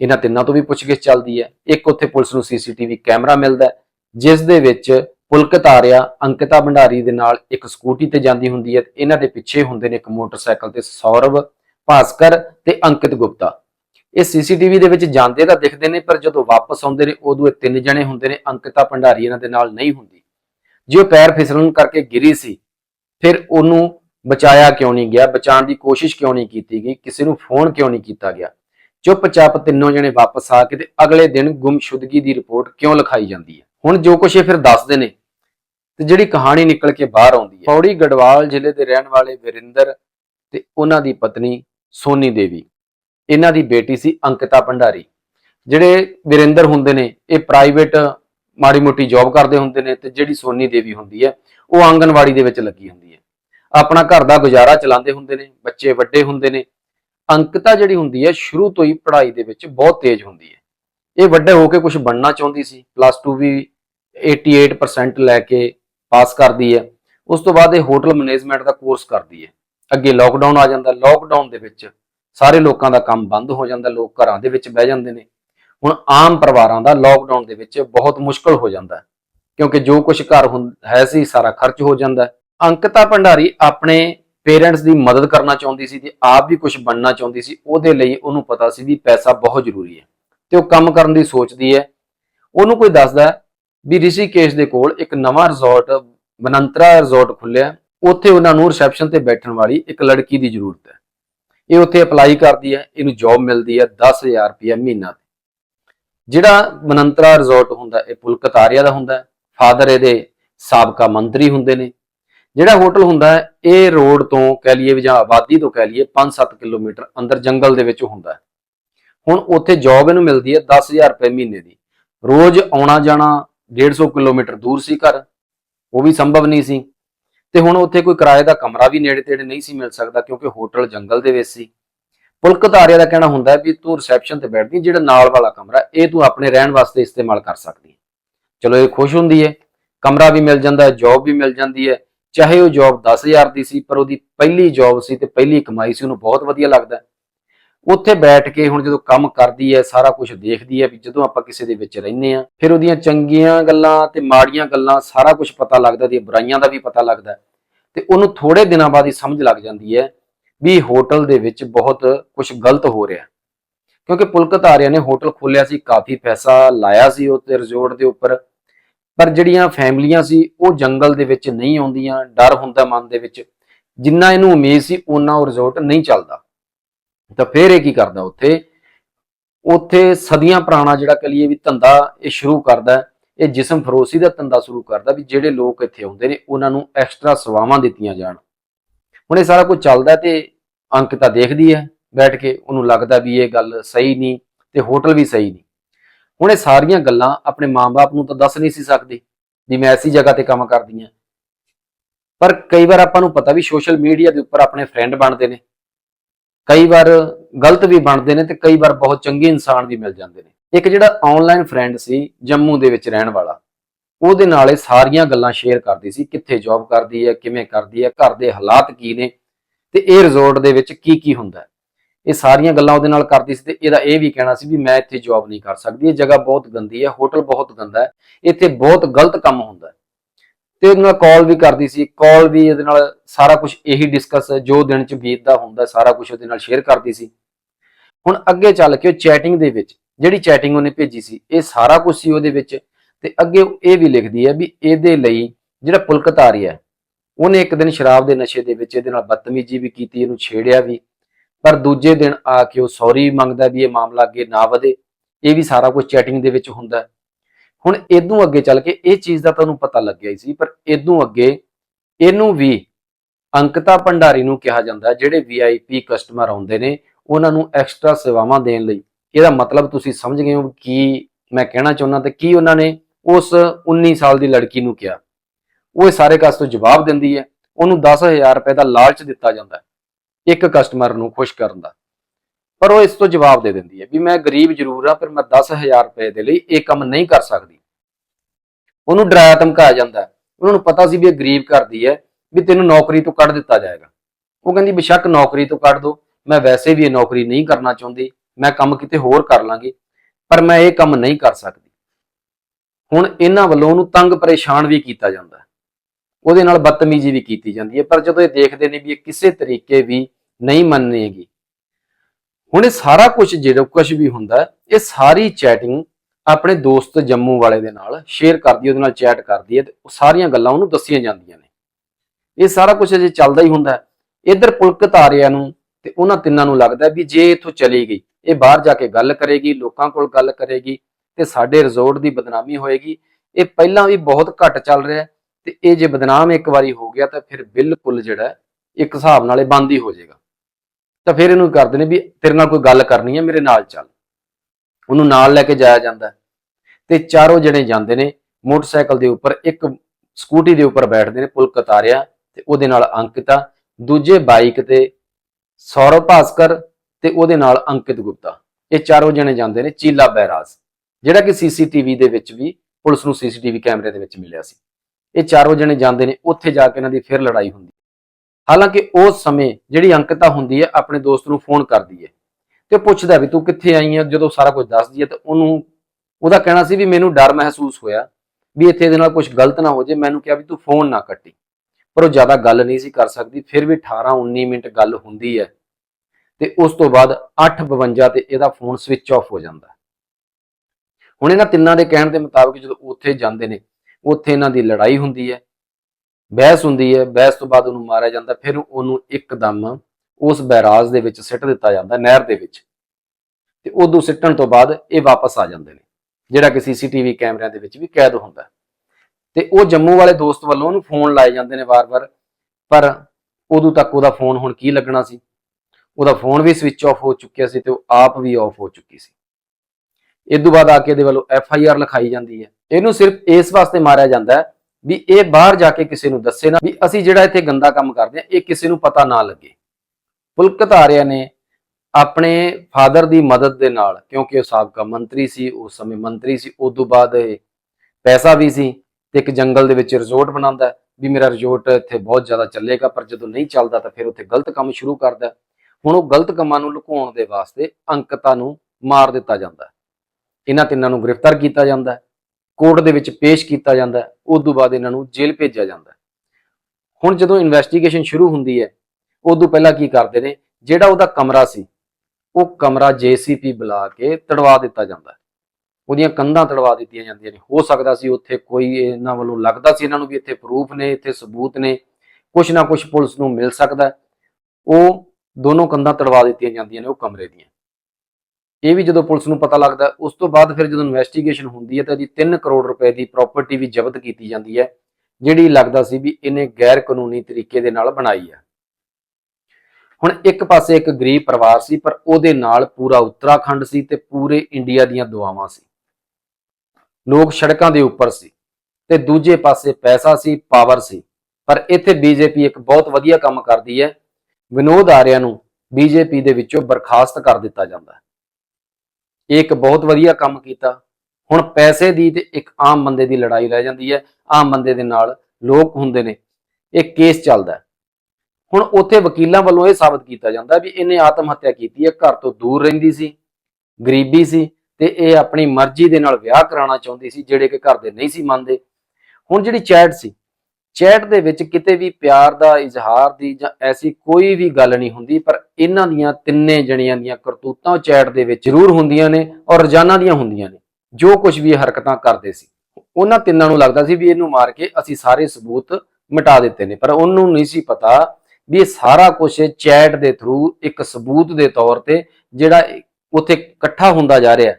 A: ਇਹਨਾਂ ਤਿੰਨਾਂ ਤੋਂ ਵੀ ਪੁੱਛਗਿੱਛ ਚੱਲਦੀ ਹੈ। ਇੱਕ ਉੱਥੇ ਪੁਲਿਸ ਨੂੰ ਸੀਸੀਟੀਵੀ ਕੈਮਰਾ ਮਿਲਦਾ ਜਿਸ ਦੇ ਵਿੱਚ ਪੁਲਕਤ ਆਰਿਆ ਅੰਕਿਤਾ ਭੰਡਾਰੀ ਦੇ ਨਾਲ ਇੱਕ ਸਕੂਟੀ ਤੇ ਜਾਂਦੀ ਹੁੰਦੀ ਹੈ ਤੇ ਇਹਨਾਂ ਦੇ ਪਿੱਛੇ ਹੁੰਦੇ ਨੇ ਇੱਕ ਮੋਟਰਸਾਈਕਲ ਤੇ ਸੌਰਵ ਭਾਸਕਰ ਤੇ ਅੰਕਿਤ ਗੁਪਤਾ। ਇਹ ਸੀਸੀਟੀਵੀ ਦੇ ਵਿੱਚ ਜਾਂਦੇ ਤਾਂ ਦਿਖਦੇ ਨੇ, ਪਰ ਜਦੋਂ ਵਾਪਸ ਆਉਂਦੇ ਨੇ, ਉਦੋਂ ਇਹ ਤਿੰਨ ਜਣੇ ਹੁੰਦੇ ਨੇ, ਅੰਕਿਤਾ ਭੰਡਾਰੀ ਇਹਨਾਂ ਦੇ ਨਾਲ ਨਹੀਂ ਹੁੰਦੀ। ਜੇ ਉਹ ਪੈਰ ਫਿਸਲਣ ਕਰਕੇ ਗਿਰੀ ਸੀ, ਫਿਰ ਉਹਨੂੰ ਬਚਾਇਆ ਕਿਉਂ ਨਹੀਂ ਗਿਆ? ਬਚਾਉਣ ਦੀ ਕੋਸ਼ਿਸ਼ ਕਿਉਂ ਨਹੀਂ ਕੀਤੀ ਗਈ? ਕਿਸੇ ਨੂੰ ਫੋਨ ਕਿਉਂ ਨਹੀਂ ਕੀਤਾ ਗਿਆ? ਚੁੱਪਚਾਪ ਤਿੰਨੋਂ ਜਣੇ ਵਾਪਸ ਆ ਕੇ ਤੇ ਅਗਲੇ ਦਿਨ ਗੁੰਮਸ਼ੁਦਗੀ ਦੀ ਰਿਪੋਰਟ ਕਿਉਂ ਲਿਖਾਈ ਜਾਂਦੀ ਹੈ? ਹੁਣ ਜੋ ਕੁਛ ਇਹ ਫਿਰ ਦੱਸਦੇ ਨੇ ਤੇ ਜਿਹੜੀ ਕਹਾਣੀ ਨਿਕਲ ਕੇ ਬਾਹਰ ਆਉਂਦੀ ਹੈ। ਪੌੜੀ ਗੜਵਾਲ ਜ਼ਿਲ੍ਹੇ ਦੇ ਰਹਿਣ ਵਾਲੇ ਵਿਰਿੰਦਰ ਤੇ ਉਹਨਾਂ ਦੀ ਪਤਨੀ ਸੋਨੀ ਦੇਵੀ। ਇਹਨਾਂ ਦੀ ਬੇਟੀ ਸੀ ਅੰਕਿਤਾ ਭੰਡਾਰੀ। ਜਿਹੜੇ ਵਿਰਿੰਦਰ ਹੁੰਦੇ ਨੇ, ਇਹ ਪ੍ਰਾਈਵੇਟ ਮਾੜੀ ਮੋਟੀ ਜੌਬ ਕਰਦੇ ਹੁੰਦੇ ਨੇ ਤੇ ਜਿਹੜੀ ਸੋਨੀ ਦੇਵੀ ਹੁੰਦੀ ਹੈ, ਉਹ ਆਂਗਨਵਾੜੀ ਦੇ ਵਿੱਚ ਲੱਗੀ ਹੁੰਦੀ ਹੈ। ਆਪਣਾ ਘਰ ਦਾ ਗੁਜ਼ਾਰਾ ਚਲਾਉਂਦੇ ਹੁੰਦੇ ਨੇ, ਬੱਚੇ ਵੱਡੇ ਹੁੰਦੇ ਨੇ। ਅੰਕਿਤਾ ਜਿਹੜੀ ਹੁੰਦੀ ਹੈ, ਸ਼ੁਰੂ ਤੋਂ ਹੀ ਪੜ੍ਹਾਈ ਦੇ ਵਿੱਚ ਬਹੁਤ ਤੇਜ਼ ਹੁੰਦੀ ਹੈ। ਇਹ ਵੱਡੇ ਹੋ ਕੇ ਕੁਝ ਬਣਨਾ ਚਾਹੁੰਦੀ ਸੀ ਪਲੱਸ 2 ਵੀ 88% ਲੈ ਕੇ ਪਾਸ ਕਰਦੀ ਹੈ। ਉਸ ਤੋਂ ਬਾਅਦ ਇਹ ਹੋਟਲ ਮੈਨੇਜਮੈਂਟ ਦਾ ਕੋਰਸ ਕਰਦੀ ਹੈ। ਅੱਗੇ ਲੋਕਡਾਊਨ ਆ ਜਾਂਦਾ। ਲੋਕਡਾਊਨ ਦੇ ਵਿੱਚ ਸਾਰੇ ਲੋਕਾਂ ਦਾ ਕੰਮ ਬੰਦ ਹੋ ਜਾਂਦਾ। ਲੋਕ ਘਰਾਂ ਦੇ ਵਿੱਚ ਬਹਿ ਜਾਂਦੇ ਨੇ। ਹੁਣ ਆਮ ਪਰਿਵਾਰਾਂ ਦਾ ਲੋਕਡਾਊਨ ਦੇ ਵਿੱਚ ਬਹੁਤ ਮੁਸ਼ਕਲ ਹੋ ਜਾਂਦਾ ਕਿਉਂਕਿ ਜੋ ਕੁਝ ਘਰ ਹੁੰ- ਹੈ ਸੀ, ਸਾਰਾ ਖਰਚ ਹੋ ਜਾਂਦਾ ਅੰਕਿਤਾ ਭੰਡਾਰੀ ਆਪਣੇ ਪੇਰੈਂਟਸ ਦੀ ਮਦਦ ਕਰਨਾ ਚਾਹੁੰਦੀ ਸੀ ਤੇ ਆਪ ਵੀ ਕੁਝ ਬਣਨਾ ਚਾਹੁੰਦੀ ਸੀ। ਉਹਦੇ ਲਈ ਉਹਨੂੰ ਪਤਾ ਸੀ ਵੀ ਪੈਸਾ ਬਹੁਤ ਜ਼ਰੂਰੀ ਹੈ। ਤੇ ਉਹ ਕੰਮ ਕਰਨ ਦੀ ਸੋਚਦੀ ਹੈ। ਉਹਨੂੰ ਕੋਈ ਦੱਸਦਾ ਵੀ ਰਿਸ਼ੀਕੇਸ਼ ਦੇ ਕੋਲ ਇੱਕ ਨਵਾਂ ਰਿਜ਼ੋਰਟ ਬਨੰਤਰਾ ਰਿਜ਼ੋਰਟ ਖੁੱਲਿਆ ਉੱਥੇ ਉਹਨਾਂ ਨੂੰ ਰਿਸੈਪਸ਼ਨ ਤੇ ਬੈਠਣ ਵਾਲੀ ਇੱਕ ਲੜਕੀ ਦੀ ਜ਼ਰੂਰਤ ਹੈ। ਇਹ ਉੱਥੇ ਅਪਲਾਈ ਕਰਦੀ ਹੈ, ਇਹਨੂੰ ਜੌਬ ਮਿਲਦੀ ਹੈ 10000 ਰੁਪਏ ਮਹੀਨਾ ਜਿਹੜਾ ਬਨੰਤਰਾ ਰਿਜ਼ੋਰਟ ਹੁੰਦਾ, ਇਹ ਪੁਲਕਤ ਆਰਿਆ ਦਾ ਹੁੰਦਾ ਫਾਦਰ ਇਹਦੇ ਸਾਬਕਾ ਮੰਤਰੀ ਹੁੰਦੇ ਨੇ। ਜਿਹੜਾ ਹੋਟਲ ਹੁੰਦਾ ਹੈ, ਇਹ ਰੋਡ ਤੋਂ ਕਹਿ ਲਈਏ ਜਾਂ ਆਬਾਦੀ ਤੋਂ ਕਹਿ ਲਈਏ 5-7 ਕਿਲੋਮੀਟਰ ਅੰਦਰ ਜੰਗਲ ਦੇ ਵਿੱਚ ਹੁੰਦਾ ਹੁਣ ਉੱਥੇ ਜੌਬ ਇਹਨੂੰ ਮਿਲਦੀ ਹੈ 10000 ਰੁਪਏ ਮਹੀਨੇ ਦੀ। ਰੋਜ਼ ਆਉਣਾ ਜਾਣਾ 150 ਕਿਲੋਮੀਟਰ ਦੂਰ ਸੀ ਘਰ, ਉਹ ਵੀ ਸੰਭਵ ਨਹੀਂ ਸੀ। ਤੇ ਹੁਣ ਉੱਥੇ ਕੋਈ ਕਿਰਾਏ ਦਾ ਕਮਰਾ ਵੀ ਨੇੜੇ ਤੇੜੇ ਨਹੀਂ ਸੀ ਮਿਲ ਸਕਦਾ ਕਿਉਂਕਿ ਹੋਟਲ ਜੰਗਲ ਦੇ ਵਿੱਚ ਸੀ। ਪੁਲਕਤ ਆਰਿਆ ਦਾ ਕਹਿਣਾ ਹੁੰਦਾ ਹੈ ਵੀ ਤੂੰ ਰਿਸੈਪਸ਼ਨ ਤੇ ਬੈਠਦੀ, ਜਿਹੜਾ ਨਾਲ ਵਾਲਾ ਕਮਰਾ, ਇਹ ਤੂੰ ਆਪਣੇ ਰਹਿਣ ਵਾਸਤੇ ਇਸਤੇਮਾਲ ਕਰ ਸਕਦੀ ਹੈ। ਚਲੋ ਇਹ ਖੁਸ਼ ਹੁੰਦੀ ਹੈ, ਕਮਰਾ ਵੀ ਮਿਲ ਜਾਂਦਾ ਹੈ ਜੌਬ ਵੀ ਮਿਲ ਜਾਂਦੀ ਹੈ, ਚਾਹੇ ਉਹ ਜੌਬ 10000 ਦੀ ਸੀ, ਪਰ ਉਹਦੀ ਪਹਿਲੀ ਜੌਬ ਸੀ ਤੇ ਪਹਿਲੀ ਕਮਾਈ ਸੀ, ਉਹਨੂੰ ਬਹੁਤ ਵਧੀਆ ਲੱਗਦਾ ਉੱਥੇ ਬੈਠ ਕੇ ਹੁਣ ਜਦੋਂ ਕੰਮ ਕਰਦੀ ਹੈ, ਸਾਰਾ ਕੁਝ ਦੇਖਦੀ ਹੈ ਵੀ ਜਦੋਂ ਆਪਾਂ ਕਿਸੇ ਦੇ ਵਿੱਚ ਰਹਿੰਦੇ ਆ ਫਿਰ ਉਹਦੀਆਂ ਚੰਗੀਆਂ ਗੱਲਾਂ ਤੇ ਮਾੜੀਆਂ ਗੱਲਾਂ ਸਾਰਾ ਕੁਝ ਪਤਾ ਲੱਗਦਾ ਤੇ ਬੁਰਾਈਆਂ ਦਾ ਵੀ ਪਤਾ ਲੱਗਦਾ ਹੈ। ਤੇ ਉਹਨੂੰ ਥੋੜੇ ਦਿਨਾਂ ਬਾਅਦ ਹੀ ਸਮਝ ਲੱਗ ਜਾਂਦੀ ਹੈ ਵੀ ਹੋਟਲ ਦੇ ਵਿੱਚ ਬਹੁਤ ਕੁਝ ਗਲਤ ਹੋ ਰਿਹਾ ਕਿਉਂਕਿ ਪੁਲਕਤ ਆਰਿਆ ਨੇ ਹੋਟਲ ਖੋਲਿਆ ਸੀ, ਕਾਫੀ ਪੈਸਾ ਲਾਇਆ ਸੀ ਉੱਤੇ ਰਿਜ਼ੋਰਟ ਦੇ ਉੱਪਰ, ਪਰ ਜਿਹੜੀਆਂ ਫੈਮਲੀਆਂ ਸੀ ਉਹ ਜੰਗਲ ਦੇ ਵਿੱਚ ਨਹੀਂ ਆਉਂਦੀਆਂ, ਡਰ ਹੁੰਦਾ ਮਨ ਦੇ ਵਿੱਚ। ਜਿੰਨਾ ਇਹਨੂੰ ਉਮੀਦ ਸੀ ਉਹਨਾਂ ਉਹ ਰਿਜ਼ੋਰਟ ਨਹੀਂ ਚੱਲਦਾ। ਤਾਂ ਫਿਰ ਇਹ ਕੀ ਕਰਦਾ ਉੱਥੇ? ਉੱਥੇ ਸਦੀਆਂ ਪੁਰਾਣਾ ਜਿਹੜਾ ਕਹ ਲਈਏ ਵੀ ਧੰਦਾ ਇਹ ਸ਼ੁਰੂ ਕਰਦਾ ਇਹ ਜਿਸਮ ਫਰੋਸੀ ਦਾ ਧੰਦਾ ਸ਼ੁਰੂ ਕਰਦਾ ਵੀ ਜਿਹੜੇ ਲੋਕ ਇੱਥੇ ਆਉਂਦੇ ਨੇ, ਉਹਨਾਂ ਨੂੰ ਐਕਸਟਰਾ ਸੇਵਾਵਾਂ ਦਿੱਤੀਆਂ ਜਾਣ। ਹੁਣ ਇਹ ਸਾਰਾ ਕੁਝ ਚੱਲਦਾ ਹੈ ਤੇ ਅੰਕਿਤਾ ਦੇਖਦੀ ਹੈ, ਬੈਠ ਕੇ ਉਹਨੂੰ ਲੱਗਦਾ ਵੀ ਇਹ ਗੱਲ ਸਹੀ ਨਹੀਂ ਤੇ ਹੋਟਲ ਵੀ ਸਹੀ ਨਹੀਂ। ਹੁਣ ਇਹ ਸਾਰੀਆਂ ਗੱਲਾਂ ਆਪਣੇ ਮਾਂ-ਬਾਪ ਨੂੰ ਤਾਂ ਦੱਸ ਨਹੀਂ ਸੀ ਸਕਦੀ ਵੀ ਮੈਂ ਐਸੀ ਜਗ੍ਹਾ ਤੇ ਕੰਮ ਕਰਦੀ ਹਾਂ। ਪਰ ਕਈ ਵਾਰ ਆਪਾਂ ਨੂੰ ਪਤਾ ਵੀ ਸੋਸ਼ਲ ਮੀਡੀਆ ਦੇ ਉੱਪਰ ਆਪਣੇ ਫਰੈਂਡ ਬਣਦੇ ਨੇ। ਕਈ ਵਾਰ ਗਲਤ ਵੀ ਬਣਦੇ ਨੇ ਤੇ ਕਈ ਵਾਰ ਬਹੁਤ ਚੰਗੇ ਇਨਸਾਨ ਵੀ ਮਿਲ ਜਾਂਦੇ ਨੇ। ਇੱਕ ਜਿਹੜਾ ਆਨਲਾਈਨ ਫਰੈਂਡ ਸੀ, ਜੰਮੂ ਦੇ ਵਿੱਚ ਰਹਿਣ ਵਾਲਾ, ਉਹਦੇ ਨਾਲ ਇਹ ਸਾਰੀਆਂ ਗੱਲਾਂ ਸ਼ੇਅਰ ਕਰਦੀ ਸੀ, ਕਿੱਥੇ ਜੌਬ ਕਰਦੀ ਹੈ, ਕਿਵੇਂ ਕਰਦੀ ਹੈ, ਘਰ ਦੇ ਹਾਲਾਤ ਕੀ ਨੇ ਤੇ ਇਹ ਰਿਜ਼ੋਰਟ ਦੇ ਵਿੱਚ ਕੀ ਕੀ ਹੁੰਦਾ ਹੈ। ਇਹ ਸਾਰੀਆਂ ਗੱਲਾਂ ਉਹਦੇ ਨਾਲ ਕਰਦੀ ਸੀ ਤੇ ਇਹਦਾ ਇਹ ਵੀ ਕਹਿਣਾ ਸੀ ਵੀ ਮੈਂ ਇੱਥੇ ਜੌਬ ਨਹੀਂ ਕਰ ਸਕਦੀ, ਇਹ ਜਗ੍ਹਾ ਬਹੁਤ ਗੰਦੀ ਹੈ ਹੋਟਲ ਬਹੁਤ ਗੰਦਾ ਹੈ, ਇੱਥੇ ਬਹੁਤ ਗਲਤ ਕੰਮ ਹੁੰਦਾ ਹੈ। ਤੇ ਉਹਦੇ ਨਾਲ ਕਾਲ ਵੀ ਕਰਦੀ ਸੀ। ਕਾਲ ਵੀ ਇਹਦੇ ਨਾਲ ਸਾਰਾ ਕੁਝ ਇਹੀ ਡਿਸਕਸ ਜੋ ਦਿਨ ਚ ਬੀਤਦਾ ਹੁੰਦਾ, ਸਾਰਾ ਕੁਝ ਉਹਦੇ ਨਾਲ ਸ਼ੇਅਰ ਕਰਦੀ ਸੀ। ਹੁਣ ਅੱਗੇ ਚੱਲ ਕੇ ਉਹ ਚੈਟਿੰਗ ਦੇ ਵਿੱਚ, ਜਿਹੜੀ ਚੈਟਿੰਗ ਉਹਨੇ ਭੇਜੀ ਸੀ, ਇਹ ਸਾਰਾ ਕੁਝ ਸੀ ਉਹਦੇ ਵਿੱਚ ਤੇ ਅੱਗੇ ਇਹ ਵੀ ਲਿਖਦੀ ਹੈ ਵੀ ਇਹਦੇ ਲਈ ਜਿਹੜਾ ਪੁਲਕਤ ਆ ਰਹੀ ਹੈ, ਉਹਨੇ ਇੱਕ ਦਿਨ ਸ਼ਰਾਬ ਦੇ ਨਸ਼ੇ ਦੇ ਵਿੱਚ ਇਹਦੇ ਨਾਲ ਬਦਤਮੀਜ਼ੀ ਵੀ ਕੀਤੀ, ਇਹਨੂੰ ਛੇੜਿਆ ਵੀ। ਪਰ ਦੂਜੇ ਦਿਨ ਆ ਕੇ ਉਹ ਸੌਰੀ ਮੰਗਦਾ ਵੀ ਇਹ ਮਾਮਲਾ ਅੱਗੇ ਨਾ ਵਧੇ। ਇਹ ਵੀ ਸਾਰਾ ਕੁਝ ਚੈਟਿੰਗ ਦੇ ਵਿੱਚ ਹੁੰਦਾ। ਹੁਣ ਇਦੋਂ ਅੱਗੇ ਚੱਲ ਕੇ ਇਹ ਚੀਜ਼ ਦਾ ਤੁਹਾਨੂੰ ਪਤਾ ਲੱਗਿਆ ਹੀ ਸੀ ਪਰ ਇਦੋਂ ਅੱਗੇ ਇਹਨੂੰ ਵੀ ਅੰਕਿਤਾ ਭੰਡਾਰੀ ਨੂੰ ਕਿਹਾ ਜਾਂਦਾ ਹੈ, ਜਿਹੜੇ ਵੀਆਈਪੀ ਕਸਟਮਰ ਆਉਂਦੇ ਨੇ ਉਹਨਾਂ ਨੂੰ ਐਕਸਟਰਾ ਸੇਵਾਵਾਂ ਦੇਣ ਲਈ। ਇਹਦਾ ਮਤਲਬ ਤੁਸੀਂ ਸਮਝ ਗਏ ਹੋ ਕੀ ਮੈਂ ਕਹਿਣਾ ਚਾਹੁੰਦਾ ਤੇ ਕੀ ਉਹਨਾਂ ਨੇ ਉਸ 19 ਸਾਲ ਦੀ ਲੜਕੀ ਨੂੰ ਕਿਹਾ। ਉਹ ਇਹ ਸਾਰੇ ਕਸ ਤੋਂ ਜਵਾਬ ਦਿੰਦੀ ਹੈ ਉਹਨੂੰ 10000 ਰੁਪਏ ਦਾ ਲਾਲਚ ਦਿੱਤਾ ਜਾਂਦਾ ਇੱਕ ਕਸਟਮਰ ਨੂੰ ਖੁਸ਼ ਕਰਨ ਦਾ। ਪਰ ਉਹ ਇਸ ਤੋਂ ਜਵਾਬ ਦੇ ਦਿੰਦੀ ਹੈ ਵੀ ਮੈਂ ਗਰੀਬ ਜ਼ਰੂਰ ਆ ਪਰ ਮੈਂ 10000 ਰੁਪਏ ਦੇ ਲਈ ਇਹ ਕੰਮ ਨਹੀਂ ਕਰ ਸਕਦੀ। ਉਹਨੂੰ ਡਰਾਇਆ ਧਮਕਾਇਆ ਜਾਂਦਾ ਉਹਨਾਂ ਨੂੰ ਪਤਾ ਸੀ ਵੀ ਇਹ ਗਰੀਬ ਘਰ ਦੀ ਹੈ, ਵੀ ਤੈਨੂੰ ਨੌਕਰੀ ਤੋਂ ਕੱਢ ਦਿੱਤਾ ਜਾਏਗਾ। ਉਹ ਕਹਿੰਦੀ, ਬੇਸ਼ੱਕ ਨੌਕਰੀ ਤੋਂ ਕੱਢ ਦੋ, ਮੈਂ ਵੈਸੇ ਵੀ ਇਹ ਨੌਕਰੀ ਨਹੀਂ ਕਰਨਾ ਚਾਹੁੰਦੀ, ਮੈਂ ਕੰਮ ਕਿਤੇ ਹੋਰ ਕਰ ਲਾਂਗੀ, ਪਰ ਮੈਂ ਇਹ ਕੰਮ ਨਹੀਂ ਕਰ ਸਕਦੀ। ਹੁਣ ਇਹਨਾਂ ਵੱਲੋਂ ਉਹਨੂੰ ਤੰਗ ਪਰੇਸ਼ਾਨ ਵੀ ਕੀਤਾ ਜਾਂਦਾ ਉਹਦੇ ਨਾਲ ਬਦਤਮੀਜ਼ੀ ਵੀ ਕੀਤੀ ਜਾਂਦੀ ਹੈ, ਪਰ ਜਦੋਂ ਇਹ ਦੇਖਦੇ ਨੇ ਵੀ ਇਹ ਕਿਸੇ ਤਰੀਕੇ ਵੀ ਨਹੀਂ ਮੰਨੇਗੀ, ਹੁਣ ਇਹ ਸਾਰਾ ਕੁਝ ਜਿਹੜਾ ਕੁਝ ਵੀ ਹੁੰਦਾ ਇਹ ਸਾਰੀ ਚੈਟਿੰਗ ਆਪਣੇ ਦੋਸਤ ਜੰਮੂ ਵਾਲੇ ਦੇ ਨਾਲ ਸ਼ੇਅਰ ਕਰਦੀ ਹੈ, ਉਹਦੇ ਨਾਲ ਚੈਟ ਕਰਦੀ ਹੈ ਤੇ ਉਹ ਸਾਰੀਆਂ ਗੱਲਾਂ ਉਹਨੂੰ ਦੱਸੀਆਂ ਜਾਂਦੀਆਂ ਨੇ। ਇਹ ਸਾਰਾ ਕੁਝ ਅਜੇ ਚੱਲਦਾ ਹੀ ਹੁੰਦਾ ਹੈ। ਇੱਧਰ ਪੁਲਕਤ ਆਰਿਆ ਨੂੰ ਤੇ ਉਹਨਾਂ ਤਿੰਨਾਂ ਨੂੰ ਲੱਗਦਾ ਵੀ ਜੇ ਇੱਥੋਂ ਚਲੀ ਗਈ, ਇਹ ਬਾਹਰ ਜਾ ਕੇ ਗੱਲ ਕਰੇਗੀ, ਲੋਕਾਂ ਕੋਲ ਗੱਲ ਕਰੇਗੀ ਤੇ ਸਾਡੇ ਰਿਜ਼ੋਰਟ ਦੀ ਬਦਨਾਮੀ ਹੋਏਗੀ। ਇਹ ਪਹਿਲਾਂ ਵੀ ਬਹੁਤ ਘੱਟ ਚੱਲ ਰਿਹਾ ਹੈ ਤੇ ਇਹ ਜੇ ਬਦਨਾਮ ਇੱਕ ਵਾਰੀ ਹੋ ਗਿਆ ਤਾਂ ਫਿਰ ਬਿਲਕੁਲ ਜਿਹੜਾ ਇੱਕ ਹਿਸਾਬ ਨਾਲ ਇਹ ਬੰਦ ਹੀ ਹੋ ਜਾਏਗਾ। ਤਾਂ ਫਿਰ ਇਹਨੂੰ ਕਰਦੇ ਨੇ ਵੀ ਤੇਰੇ ਨਾਲ ਕੋਈ ਗੱਲ ਕਰਨੀ ਹੈ, ਮੇਰੇ ਨਾਲ ਚੱਲ। ਉਹਨੂੰ ਨਾਲ ਲੈ ਕੇ ਜਾਇਆ ਜਾਂਦਾ ਹੈ। ਤੇ ਚਾਰੋਂ ਜਣੇ ਜਾਂਦੇ ਨੇ, ਮੋਟਰਸਾਈਕਲ ਦੇ ਉੱਪਰ, ਇੱਕ ਸਕੂਟੀ ਦੇ ਉੱਪਰ ਬੈਠਦੇ ਨੇ ਪੁਲ ਕਤਾਰਿਆ ਤੇ ਉਹਦੇ ਨਾਲ ਅੰਕਿਤਾ, ਦੂਜੇ ਬਾਈਕ ਤੇ ਸੌਰਵ ਭਾਸਕਰ ਤੇ ਉਹਦੇ ਨਾਲ ਅੰਕਿਤ ਗੁਪਤਾ। ਇਹ ਚਾਰੋਂ ਜਣੇ ਜਾਂਦੇ ਨੇ, ਚੀਲਾ ਬੈਰਾਜ ਜਿਹੜਾ ਕਿ ਸੀਸੀਟੀਵੀ ਦੇ ਵਿੱਚ ਵੀ, ਪੁਲਿਸ ਨੂੰ ਸੀਸੀਟੀਵੀ ਕੈਮਰੇ ਦੇ ਵਿੱਚ ਮਿਲਿਆ ਸੀ। ਇਹ ਚਾਰੋਂ ਜਣੇ ਜਾਂਦੇ ਨੇ, ਉੱਥੇ ਜਾ ਕੇ ਇਹਨਾਂ ਦੀ ਫਿਰ ਲੜਾਈ ਹੁੰਦੀ ਹਾਲਾਂਕਿ ਉਸ ਸਮੇਂ ਜਿਹੜੀ ਅੰਕਿਤਾ ਹੁੰਦੀ ਹੈ, ਆਪਣੇ ਦੋਸਤ ਨੂੰ ਫੋਨ ਕਰਦੀ ਹੈ। ਤੇ ਪੁੱਛਦਾ ਵੀ ਤੂੰ ਕਿੱਥੇ ਆਈ ਹੈ ਜਦੋਂ ਸਾਰਾ ਕੁਝ ਦੱਸਦੀ ਹੈ ਤੇ ਉਹਨੂੰ, ਉਹਦਾ ਕਹਿਣਾ ਸੀ ਵੀ ਮੈਨੂੰ ਡਰ ਮਹਿਸੂਸ ਹੋਇਆ ਵੀ ਇੱਥੇ ਇਹਦੇ ਨਾਲ ਕੁਝ ਗਲਤ ਨਾ ਹੋ ਜੇ ਮੈਨੂੰ ਕਿਹਾ ਵੀ ਤੂੰ ਫੋਨ ਨਾ ਕੱਟੀ। ਪਰ ਉਹ ਜ਼ਿਆਦਾ ਗੱਲ ਨਹੀਂ ਸੀ ਕਰ ਸਕਦੀ। ਫਿਰ ਵੀ 18 19 ਮਿੰਟ ਗੱਲ ਹੁੰਦੀ ਹੈ ਤੇ ਉਸ ਤੋਂ ਬਾਅਦ 8:52 ਤੇ ਇਹਦਾ ਫੋਨ ਸਵਿਚ ਆਫ ਹੋ ਜਾਂਦਾ। ਹੁਣ ਇਹਨਾਂ ਤਿੰਨਾਂ ਦੇ ਕਹਿਣ ਦੇ ਮੁਤਾਬਕ ਜਦੋਂ ਉੱਥੇ ਜਾਂਦੇ ਨੇ, ਉੱਥੇ ਇਹਨਾਂ ਦੀ ਲੜਾਈ ਹੁੰਦੀ ਹੈ, ਬਹਿਸ ਹੁੰਦੀ ਹੈ। ਬਹਿਸ ਤੋਂ ਬਾਅਦ ਉਹਨੂੰ ਮਾਰਿਆ ਜਾਂਦਾ, ਫਿਰ ਉਹਨੂੰ ਇੱਕਦਮ ਉਸ ਬੈਰਾਜ ਦੇ ਵਿੱਚ ਸਿੱਟ ਦਿੱਤਾ ਜਾਂਦਾ ਨਹਿਰ ਦੇ ਵਿੱਚ। ਤੇ ਉਦੋਂ ਸਿੱਟਣ ਤੋਂ ਬਾਅਦ ਇਹ ਵਾਪਸ ਆ ਜਾਂਦੇ ਨੇ, ਜਿਹੜਾ ਕਿ ਸੀਸੀਟੀਵੀ ਕੈਮਰਿਆਂ ਦੇ ਵਿੱਚ ਵੀ ਕੈਦ ਹੁੰਦਾ ਹੈ। ਤੇ ਉਹ ਜੰਮੂ ਵਾਲੇ ਦੋਸਤ ਵੱਲੋਂ ਉਹਨੂੰ ਫੋਨ ਲਾਏ ਜਾਂਦੇ ਨੇ ਵਾਰ-ਵਾਰ, ਪਰ ਉਦੋਂ ਤੱਕ ਉਹਦਾ ਫੋਨ ਹੁਣ ਕੀ ਲੱਗਣਾ ਸੀ? ਉਹਦਾ ਫੋਨ ਵੀ ਸਵਿਚ ਆਫ ਹੋ ਚੁੱਕਿਆ ਸੀ ਤੇ ਉਹ ਆਪ ਵੀ ਆਫ ਹੋ ਚੁੱਕੀ ਸੀ। ਇਸ ਤੋਂ ਬਾਅਦ ਆ ਕੇ ਇਹਦੇ ਵੱਲੋਂ ਐਫ ਆਈ ਆਰ ਲਿਖਾਈ ਜਾਂਦੀ ਹੈ। ਇਹਨੂੰ ਸਿਰਫ ਇਸ ਵਾਸਤੇ ਮਾਰਿਆ ਜਾਂਦਾ ਵੀ ਇਹ ਬਾਹਰ ਜਾ ਕੇ ਕਿਸੇ ਨੂੰ ਦੱਸੇ ਨਾ ਵੀ ਅਸੀਂ ਜਿਹੜਾ ਇੱਥੇ ਗੰਦਾ ਕੰਮ ਕਰਦੇ ਆ ਇਹ ਕਿਸੇ ਨੂੰ ਪਤਾ ਨਾ ਲੱਗੇ। ਪੁਲਕਤ ਆਰਿਆ ਨੇ ਆਪਣੇ ਫਾਦਰ ਦੀ ਮਦਦ ਦੇ ਨਾਲ, ਕਿਉਂਕਿ ਉਹ ਸਾਬਕਾ ਮੰਤਰੀ ਸੀ, ਉਸ ਸਮੇਂ ਮੰਤਰੀ ਸੀ, ਉਸ ਤੋਂ ਬਾਅਦ ਇਹ ਪੈਸਾ ਵੀ ਸੀ ਤੇ ਇੱਕ ਜੰਗਲ ਦੇ ਵਿੱਚ ਰਿਜ਼ੋਰਟ ਬਣਾਉਂਦਾ ਵੀ ਮੇਰਾ ਰਿਜ਼ੋਰਟ ਇੱਥੇ ਬਹੁਤ ਜ਼ਿਆਦਾ ਚੱਲੇਗਾ, ਪਰ ਜਦੋਂ ਨਹੀਂ ਚੱਲਦਾ ਤਾਂ ਫਿਰ ਉੱਥੇ ਗਲਤ ਕੰਮ ਸ਼ੁਰੂ ਕਰਦਾ ਹੁਣ ਉਹ ਗਲਤ ਕੰਮਾਂ ਨੂੰ ਲੁਕਾਉਣ ਦੇ ਵਾਸਤੇ ਅੰਕਤਾ ਨੂੰ ਮਾਰ ਦਿੱਤਾ ਜਾਂਦਾ ਇਹਨਾਂ ਤਿੰਨਾਂ ਨੂੰ ਗ੍ਰਿਫਤਾਰ ਕੀਤਾ ਜਾਂਦਾ ਕੋਰਟ ਦੇ ਵਿੱਚ ਪੇਸ਼ ਕੀਤਾ ਜਾਂਦਾ ਹੈ, ਉਸ ਤੋਂ ਬਾਅਦ ਇਹਨਾਂ ਨੂੰ ਜੇਲ੍ਹ ਭੇਜਿਆ ਜਾਂਦਾ ਹੁਣ ਜਦੋਂ ਇਨਵੈਸਟੀਗੇਸ਼ਨ ਸ਼ੁਰੂ ਹੁੰਦੀ ਹੈ ਉਸ ਤੋਂ ਪਹਿਲਾਂ ਕੀ ਕਰਦੇ ਨੇ, ਜਿਹੜਾ ਉਹਦਾ ਕਮਰਾ ਸੀ, ਉਹ ਕਮਰਾ ਜੀਸੀਪੀ ਬੁਲਾ ਕੇ ਤੜਵਾ ਦਿੱਤਾ ਜਾਂਦਾ ਹੈ। ਉਹਦੀਆਂ ਕੰਧਾਂ ਤੜਵਾ ਦਿੱਤੀਆਂ ਜਾਂਦੀਆਂ ਨੇ। ਹੋ ਸਕਦਾ ਸੀ ਉੱਥੇ ਕੋਈ ਇਹਨਾਂ ਵੱਲੋਂ ਲੱਗਦਾ ਸੀ ਇਹਨਾਂ ਨੂੰ ਵੀ ਇੱਥੇ ਪ੍ਰੂਫ ਨੇ, ਇੱਥੇ ਸਬੂਤ ਨੇ। ਕੁਛ ਨਾ ਕੁਛ ਪੁਲਿਸ ਨੂੰ ਮਿਲ ਸਕਦਾ ਉਹ ਦੋਨੋਂ ਕੰਧਾਂ ਤੜਵਾ ਦਿੱਤੀਆਂ ਜਾਂਦੀਆਂ ਨੇ ਉਹ ਕਮਰੇ ਦੀਆਂ। ਇਹ ਵੀ ਜਦੋਂ ਪੁਲਿਸ ਨੂੰ ਪਤਾ ਲੱਗਦਾ, ਉਸ ਤੋਂ ਬਾਅਦ ਫਿਰ ਜਦੋਂ ਇਨਵੈਸਟੀਗੇਸ਼ਨ ਹੁੰਦੀ ਹੈ ਤਾਂ ਇਹਦੀ 3 ਕਰੋੜ ਰੁਪਏ ਦੀ ਪ੍ਰਾਪਰਟੀ ਵੀ ਜ਼ਬਤ ਕੀਤੀ ਜਾਂਦੀ ਹੈ, ਜਿਹੜੀ ਲੱਗਦਾ ਸੀ ਵੀ ਇਹਨੇ ਗੈਰ ਕਾਨੂੰਨੀ ਤਰੀਕੇ ਦੇ ਨਾਲ ਬਣਾਈ ਹੈ। ਹੁਣ ਇੱਕ ਪਾਸੇ ਇੱਕ ਗਰੀਬ ਪਰਿਵਾਰ ਸੀ, ਪਰ ਉਹਦੇ ਨਾਲ ਪੂਰਾ ਉੱਤਰਾਖੰਡ ਸੀ ਤੇ ਪੂਰੇ ਇੰਡੀਆ ਦੀਆਂ ਦੁਆਵਾਂ ਸੀ। ਲੋਕ ਸੜਕਾਂ ਦੇ ਉੱਪਰ ਸੀ ਤੇ ਦੂਜੇ ਪਾਸੇ ਪੈਸਾ ਸੀ ਪਾਵਰ ਸੀ। ਪਰ ਇੱਥੇ ਬੀਜੇਪੀ ਇੱਕ ਬਹੁਤ ਵਧੀਆ ਕੰਮ ਕਰਦੀ ਹੈ। ਵਿਨੋਦ ਆਰਿਆ ਨੂੰ ਬੀਜੇਪੀ ਦੇ ਵਿੱਚੋਂ ਬਰਖਾਸਤ ਕਰ ਦਿੱਤਾ ਜਾਂਦਾ ਹੈ। ਇਹ ਇੱਕ ਬਹੁਤ ਵਧੀਆ ਕੰਮ ਕੀਤਾ। ਹੁਣ ਪੈਸੇ ਦੀ ਤੇ ਇੱਕ ਆਮ ਬੰਦੇ ਦੀ ਲੜਾਈ ਰਹਿ ਜਾਂਦੀ ਹੈ। ਆਮ ਬੰਦੇ ਦੇ ਨਾਲ ਲੋਕ ਹੁੰਦੇ ਨੇ। ਇਹ ਕੇਸ ਚੱਲਦਾ ਹੁਣ ਉੱਥੇ ਵਕੀਲਾਂ ਵੱਲੋਂ ਇਹ ਸਾਬਤ ਕੀਤਾ ਜਾਂਦਾ ਵੀ ਇਹਨੇ ਆਤਮ ਹੱਤਿਆ ਕੀਤੀ ਹੈ, ਘਰ ਤੋਂ ਦੂਰ ਰਹਿੰਦੀ ਸੀ, ਗਰੀਬੀ ਸੀ ਤੇ ਇਹ ਆਪਣੀ ਮਰਜ਼ੀ ਦੇ ਨਾਲ ਵਿਆਹ ਕਰਾਉਣਾ ਚਾਹੁੰਦੀ ਸੀ, ਜਿਹੜੇ ਕਿ ਘਰ ਦੇ ਨਹੀਂ ਸੀ ਮੰਨਦੇ। ਹੁਣ ਜਿਹੜੀ ਚੈਟ ਸੀ, ਚੈਟ ਦੇ ਵਿੱਚ ਕਿਤੇ ਵੀ ਪਿਆਰ ਦਾ, ਇਜ਼ਹਾਰ ਦੀ ਜਾਂ ਐਸੀ ਕੋਈ ਵੀ ਗੱਲ ਨਹੀਂ ਹੁੰਦੀ, ਪਰ ਇਹਨਾਂ ਦੀਆਂ ਤਿੰਨੇ ਜਣੀਆਂ ਦੀਆਂ ਕਰਤੂਤਾਂ ਚੈਟ ਦੇ ਵਿੱਚ ਜ਼ਰੂਰ ਹੁੰਦੀਆਂ ਨੇ ਔਰ ਰੋਜ਼ਾਨਾ ਦੀਆਂ ਹੁੰਦੀਆਂ ਨੇ, ਜੋ ਕੁਝ ਵੀ ਹਰਕਤਾਂ ਕਰਦੇ ਸੀ। ਉਹਨਾਂ ਤਿੰਨਾਂ ਨੂੰ ਲੱਗਦਾ ਸੀ ਵੀ ਇਹਨੂੰ ਮਾਰ ਕੇ ਅਸੀਂ ਸਾਰੇ ਸਬੂਤ ਮਿਟਾ ਦਿੱਤੇ ਨੇ, ਪਰ ਉਹਨੂੰ ਨਹੀਂ ਸੀ ਪਤਾ ਵੀ ਇਹ ਸਾਰਾ ਕੁਝ ਚੈਟ ਦੇ ਥਰੂ ਇੱਕ ਸਬੂਤ ਦੇ ਤੌਰ ਤੇ ਜਿਹੜਾ ਉੱਥੇ ਇਕੱਠਾ ਹੁੰਦਾ ਜਾ ਰਿਹਾ।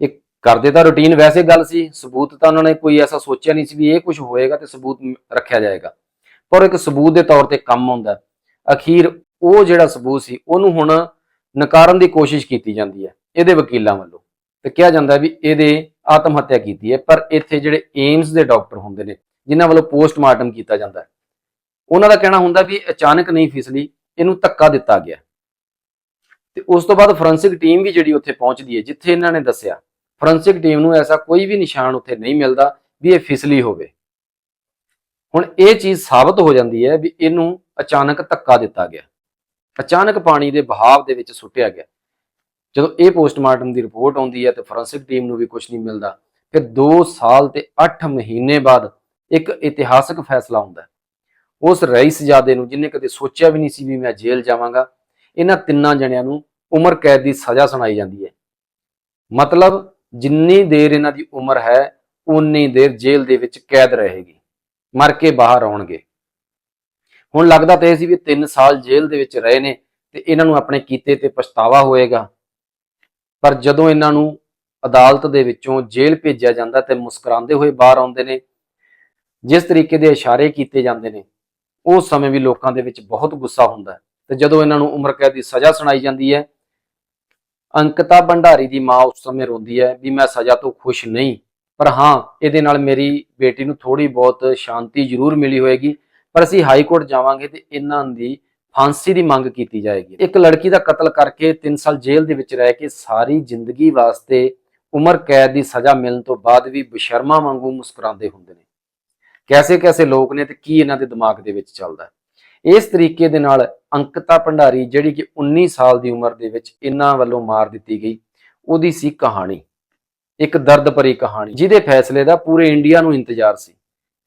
A: ਇਹ ਕਰਦੇ ਤਾਂ ਰੁਟੀਨ ਵੈਸੇ ਗੱਲ ਸੀ, ਸਬੂਤ ਤਾਂ ਉਹਨਾਂ ਨੇ ਕੋਈ ਐਸਾ ਸੋਚਿਆ ਨਹੀਂ ਸੀ ਵੀ ਇਹ ਕੁਝ ਹੋਏਗਾ ਤੇ ਸਬੂਤ ਰੱਖਿਆ ਜਾਏਗਾ। ਪਰ ਇੱਕ ਸਬੂਤ ਦੇ ਤੌਰ ਤੇ ਕੰਮ ਹੁੰਦਾ। ਅਖੀਰ ਉਹ ਜਿਹੜਾ ਸਬੂਤ ਸੀ, ਉਹਨੂੰ ਹੁਣ ਨਕਾਰਨ ਦੀ ਕੋਸ਼ਿਸ਼ ਕੀਤੀ ਜਾਂਦੀ ਹੈ, ਇਹਦੇ ਵਕੀਲਾਂ ਵੱਲੋਂ। ਤੇ ਕਿਹਾ ਜਾਂਦਾ ਵੀ ਇਹਦੇ ਆਤਮ ਹੱਤਿਆ ਕੀਤੀ ਹੈ, ਪਰ ਇੱਥੇ ਜਿਹੜੇ ਏਮਸ ਦੇ ਡਾਕਟਰ ਹੁੰਦੇ ਨੇ, ਜਿਨ੍ਹਾਂ ਵੱਲੋਂ ਪੋਸਟਮਾਰਟਮ ਕੀਤਾ ਜਾਂਦਾ ਹੈ ਉਹਨਾਂ ਦਾ ਕਹਿਣਾ ਹੁੰਦਾ ਵੀ ਅਚਾਨਕ ਨਹੀਂ ਫਿਸਲੀ, ਇਹਨੂੰ ਧੱਕਾ ਦਿੱਤਾ ਗਿਆ। ਤੇ ਉਸ ਤੋਂ ਬਾਅਦ ਫੋਰੈਂਸਿਕ ਟੀਮ ਵੀ ਜਿਹੜੀ ਉੱਥੇ ਪਹੁੰਚਦੀ ਹੈ, ਜਿੱਥੇ ਇਹਨਾਂ ਨੇ ਦੱਸਿਆ ਫੋਰੈਂਸਿਕ ਟੀਮ ਨੂੰ ਐਸਾ ਕੋਈ ਵੀ ਨਿਸ਼ਾਨ ਉੱਥੇ ਨਹੀਂ ਮਿਲਦਾ ਵੀ ਇਹ ਫਿਸਲੀ ਹੋਵੇ। ਹੁਣ ਇਹ ਚੀਜ਼ ਸਾਬਤ ਹੋ ਜਾਂਦੀ ਹੈ ਵੀ ਇਹਨੂੰ ਅਚਾਨਕ ਧੱਕਾ ਦਿੱਤਾ ਗਿਆ। ਅਚਾਨਕ ਪਾਣੀ ਦੇ ਬਹਾਵ ਦੇ ਵਿੱਚ ਸੁੱਟਿਆ ਗਿਆ। ਜਦੋਂ ਇਹ ਪੋਸਟਮਾਰਟਮ ਦੀ ਰਿਪੋਰਟ ਆਉਂਦੀ ਹੈ ਤੇ ਫੋਰੈਂਸਿਕ ਟੀਮ ਨੂੰ ਵੀ ਕੁਝ ਨਹੀਂ ਮਿਲਦਾ, ਫਿਰ 2 ਸਾਲ ਤੇ 8 ਮਹੀਨੇ ਬਾਅਦ ਇੱਕ ਇਤਿਹਾਸਕ ਫੈਸਲਾ ਹੁੰਦਾ ਹੈ। ਉਸ ਰਈਸਜ਼ਾਦੇ ਨੂੰ ਜਿਹਨੇ ਕਦੇ ਸੋਚਿਆ ਵੀ ਨਹੀਂ ਸੀ ਵੀ ਮੈਂ ਜੇਲ੍ਹ ਜਾਵਾਂਗਾ, ਇਹਨਾਂ ਤਿੰਨਾਂ ਜਣਿਆਂ ਨੂੰ ਉਮਰ ਕੈਦ ਦੀ ਸਜ਼ਾ ਸੁਣਾਈ ਜਾਂਦੀ ਹੈ। ਮਤਲਬ ਜਿੰਨੀ ਦੇਰ ਇਹਨਾਂ ਦੀ ਉਮਰ ਹੈ ਉਨੀ ਦੇਰ ਜੇਲ੍ਹ ਦੇ ਵਿੱਚ ਕੈਦ ਰਹੇਗੀ, ਮਰ ਕੇ ਬਾਹਰ ਆਉਣਗੇ। ਹੁਣ ਲੱਗਦਾ ਤੇ ਇਹ ਸੀ ਵੀ 3 ਸਾਲ ਜੇਲ੍ਹ ਦੇ ਵਿੱਚ ਰਹੇ ਨੇ ਤੇ ਇਹਨਾਂ ਨੂੰ ਆਪਣੇ ਕੀਤੇ ਤੇ ਪਛਤਾਵਾ ਹੋਏਗਾ। ਪਰ ਜਦੋਂ ਇਹਨਾਂ ਨੂੰ ਅਦਾਲਤ ਦੇ ਵਿੱਚੋਂ ਜੇਲ੍ਹ ਭੇਜਿਆ ਜਾਂਦਾ ਤੇ ਮੁਸਕਰਾਉਂਦੇ ਹੋਏ ਬਾਹਰ ਆਉਂਦੇ ਨੇ, ਜਿਸ ਤਰੀਕੇ ਦੇ ਇਸ਼ਾਰੇ ਕੀਤੇ ਜਾਂਦੇ ਨੇ ਉਸ ਸਮੇਂ ਵੀ ਲੋਕਾਂ ਦੇ ਵਿੱਚ ਬਹੁਤ ਗੁੱਸਾ ਹੁੰਦਾ ਹੈ। ਤੇ ਜਦੋਂ ਇਹਨਾਂ ਨੂੰ ਉਮਰ ਕੈਦ ਦੀ ਸਜ਼ਾ ਸੁਣਾਈ ਜਾਂਦੀ ਹੈ, ਅੰਕਿਤਾ ਭੰਡਾਰੀ ਦੀ ਮਾਂ ਉਸ ਸਮੇਂ ਰੋਂਦੀ ਹੈ ਵੀ ਮੈਂ ਸਜ਼ਾ ਤੋਂ ਖੁਸ਼ ਨਹੀਂ, ਪਰ ਹਾਂ, ਇਹਦੇ ਨਾਲ ਮੇਰੀ ਬੇਟੀ ਨੂੰ ਥੋੜੀ ਬਹੁਤ ਸ਼ਾਂਤੀ ਜ਼ਰੂਰ ਮਿਲੀ ਹੋਏਗੀ। ਪਰ ਅਸੀਂ ਹਾਈ ਕੋਰਟ ਜਾਵਾਂਗੇ ਤੇ ਇਹਨਾਂ ਦੀ ਫਾਂਸੀ ਦੀ ਮੰਗ ਕੀਤੀ ਜਾਏਗੀ। ਇੱਕ ਲੜਕੀ ਦਾ ਕਤਲ ਕਰਕੇ 3 ਸਾਲ ਜੇਲ੍ਹ ਦੇ ਵਿੱਚ ਰਹਿ ਕੇ ਸਾਰੀ ਜ਼ਿੰਦਗੀ ਵਾਸਤੇ ਉਮਰ ਕੈਦ ਦੀ ਸਜ਼ਾ ਮਿਲਣ ਤੋਂ ਬਾਅਦ ਵੀ ਬਸ਼ਰਮਾ ਵਾਂਗੂ ਮੁਸਕਰਾਉਂਦੇ ਹੁੰਦੇ ਨੇ। ਕੈਸੇ ਕੈਸੇ ਲੋਕ ਨੇ ਤੇ ਕੀ ਇਹਨਾਂ ਦੇ ਦਿਮਾਗ ਦੇ ਵਿੱਚ ਚੱਲਦਾ ਇਸ ਤਰੀਕੇ ਦੇ ਨਾਲ ਅੰਕਿਤਾ ਭੰਡਾਰੀ ਜਿਹੜੀ ਕਿ 19 ਸਾਲ ਦੀ ਉਮਰ ਦੇ ਵਿੱਚ ਇਹਨਾਂ ਵੱਲੋਂ ਮਾਰ ਦਿੱਤੀ ਗਈ, ਉਹਦੀ ਸੀ ਕਹਾਣੀ, ਇੱਕ ਦਰਦ ਭਰੀ ਕਹਾਣੀ, ਜਿਹਦੇ ਫੈਸਲੇ ਦਾ ਪੂਰੇ ਇੰਡੀਆ ਨੂੰ ਇੰਤਜ਼ਾਰ ਸੀ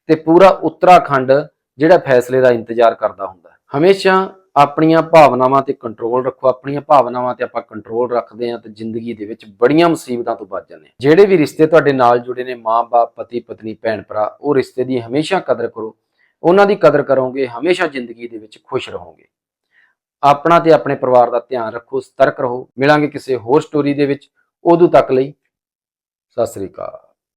A: ਤੇ ਪੂਰਾ ਉੱਤਰਾਖੰਡ ਜਿਹੜਾ ਫੈਸਲੇ ਦਾ ਇੰਤਜ਼ਾਰ ਕਰਦਾ ਹੁੰਦਾ ਹਮੇਸ਼ਾ ਆਪਣੀਆਂ ਭਾਵਨਾਵਾਂ ਤੇ ਕੰਟਰੋਲ ਰੱਖੋ, ਆਪਣੀਆਂ ਭਾਵਨਾਵਾਂ ਤੇ ਆਪਾਂ ਕੰਟਰੋਲ ਰੱਖਦੇ ਹਾਂ ਤੇ ਜ਼ਿੰਦਗੀ ਦੇ ਵਿੱਚ ਬੜੀਆਂ ਮੁਸੀਬਤਾਂ ਤੋਂ ਬਚ ਜਾਂਦੇ ਹਾਂ। ਜਿਹੜੇ ਵੀ ਰਿਸ਼ਤੇ ਤੁਹਾਡੇ ਨਾਲ ਜੁੜੇ ਨੇ ਮਾਂ-ਬਾਪ ਪਤੀ, ਪਤਨੀ, ਭੈਣ ਭਰਾ, ਉਹ ਰਿਸ਼ਤੇ ਦੀ ਹਮੇਸ਼ਾ ਕਦਰ ਕਰੋ। ਉਹਨਾਂ ਦੀ ਕਦਰ ਕਰੋਗੇ, ਹਮੇਸ਼ਾ ਜ਼ਿੰਦਗੀ ਦੇ ਵਿੱਚ ਖੁਸ਼ ਰਹੋਗੇ। ਆਪਣਾ ਤੇ ਆਪਣੇ ਪਰਿਵਾਰ ਦਾ ਧਿਆਨ ਰੱਖੋ, ਸਤਰਕ ਰਹੋ। ਮਿਲਾਂਗੇ ਕਿਸੇ ਹੋਰ ਸਟੋਰੀ ਦੇ ਵਿੱਚ। ਉਦੋਂ ਤੱਕ ਲਈ ਸਤਿ ਸ੍ਰੀ ਅਕਾਲ।